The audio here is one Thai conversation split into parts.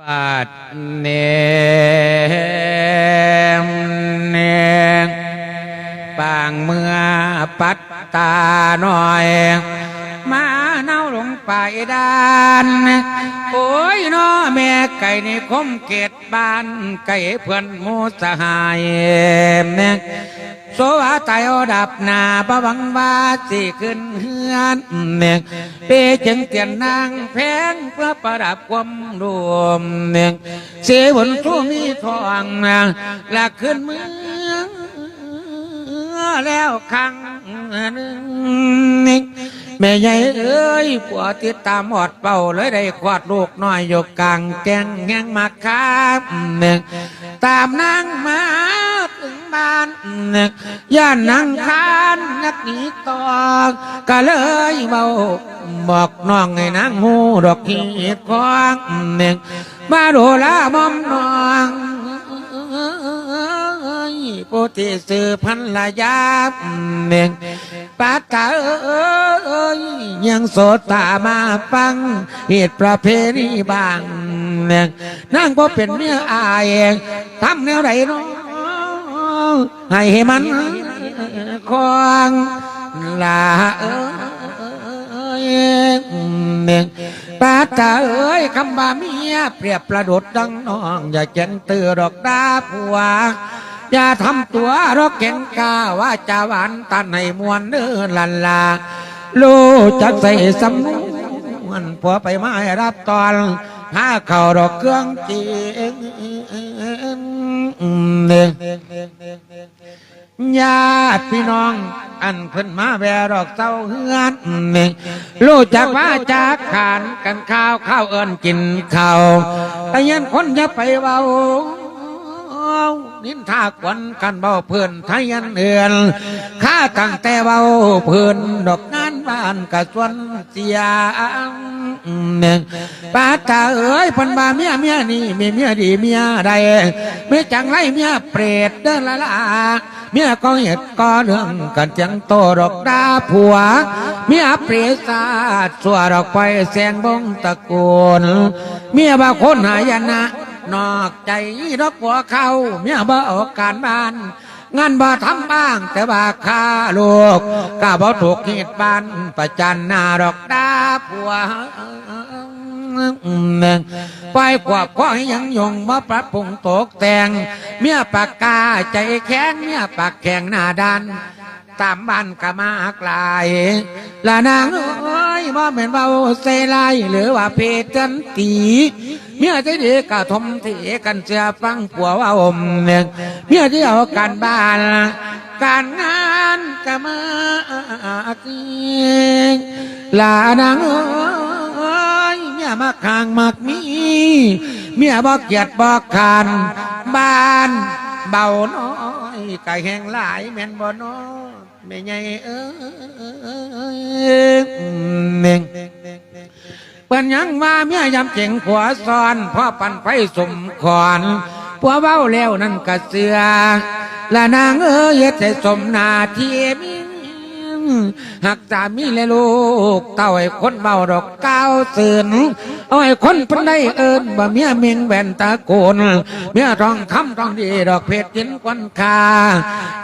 บัดเนมเนงปางเมื่อปัตตาหน่อย มาเน่าลงไปดานโอ้ยน้อแม่ไก่ในคมเกตบ้านไก่เพื่อนมูสหายเนี่ยโซวาตายอดับนาบะวังบาสิขึ้นเฮือนเนี่ยเปจึงเตียนนางแพงเพื่อประดับความรวมเนี่ยเสียบนทุ่งนี้ทองนะหลักขึ้นเมืองแล้วครั้งหนึ่ง แม่ใหญ่เอ้ยผัวติดตามหอดเป่าเลยได้ควาดลูกน้อยอยู่กลางแกงแงงมาครับหนึ่งตามนางมาถึงบ้านหนึ่งย่านนางคานนักหนีตอกก็เลยเบาบอกน้องให้นางหูดอกขีดควางหนึ่งมาดูแลมอมน้อง ผู้ที่สืพันละยาหนึ่งปาตาเอ้ยยังโสดตามาฟังเหตุประเพณีบางเนี่ยนั่งก็เป็นเมียอายทำแนวไหนเนาะให้มันคลองลาเอ้ยเนี่ยปาตาเอ้ยคำบาเมียเปรียบประดุดดังน้อง อย่าเจนตือดอกดาผัว อย่าทำตัวรกเก่งกาว่าจะหวานตันให้มวนเนื้อลันลาลูกจะใส่สำนวนผัวไปไม้รับตอนหาเข่าดอกเครื่องจีเนี่ยญาติพี่น้อง อันเพิ่นมาแวรอกเศร้าเฮือนเนี่ยรู้จักว่าจากขานกันข้าวข้าวเอินกินข้าวแต่ยันคนอย่าไปเบา นินทากวันกันเบาเพื่อนไทยันเอือนข้าตั้งแต่เบาเพื่อนดอกงานบ้านกะสวนเสียหนึ่งป้าตาเอ้ยพันบาเมียเมียนี่มีเมียดีเมียใดเมียจังไรเมียเปรตเดินละละเมียก็เหตุก็เรื่องกันจังโตดอกดาผัว เมียเปรตศาสตร์สัวดอกไปแสงบงตะโกนเมียบาคนหายนะ นอกใจดอกหัวเขาเมียบ่ออกการบ้านงานบ่ทำบ้าง แต่ว่าข้าลูกก้าบ่ถูกเหตุบ้านประจันหน้าดอกดาผัวปล่อยกว่าข้อยังยงมาปรับปรุงตกแต่ง เมียปากกาใจแข็งเมียปากแข็งหน้าดันตามบ้านก็มากลายละนาง เอ้ยบ่แม่นเบาเซลายหรือว่าเพจันตีเมียที่ดีก็ทมทีกันเสียฟังผัวว่าอมเนี่ยเมียที่เอาการบ้าน การงานก็มาทีลานางเอ้ยเมียมาคางมากมี เมียบอกเกียดบอกขานบ้าน เบาน้อยไก่แห้งหลายแม่นบ่น้อ แม่ใหญ่เอ้ยเน่งเปิ้นยังว่าเมียยำเจ๋งผัวซ้อนพ่อปันไฟสมขอนผัวเว้าแล้วนั่นกระเสือและนางเอ้ยเฮ็ดใส่สมนาที่มี หักสามีแลลูกเต้าไอ้คนเบาดอกก้าวเสือนเอาไอ้คนเพันได้เอิญว่เมียเมียงแว่นตาโกนเมียทองคำทองดีดอกเพชรยินควันคา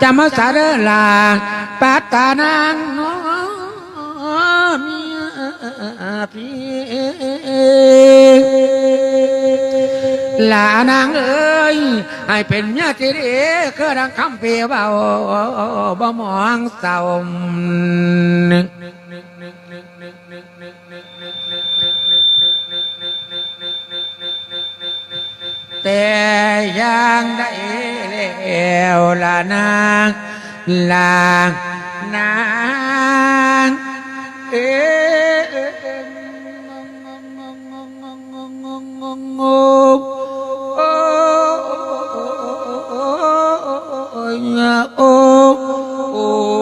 จะมาสาเดลาปาตานางน้อเมียพี่ลานางเอ ให้เป็นเมียที่ดีคือดังคำเปียเบาบ่มองเศร้าแต่ยังได้แล้วละนางลางนางเอ oh.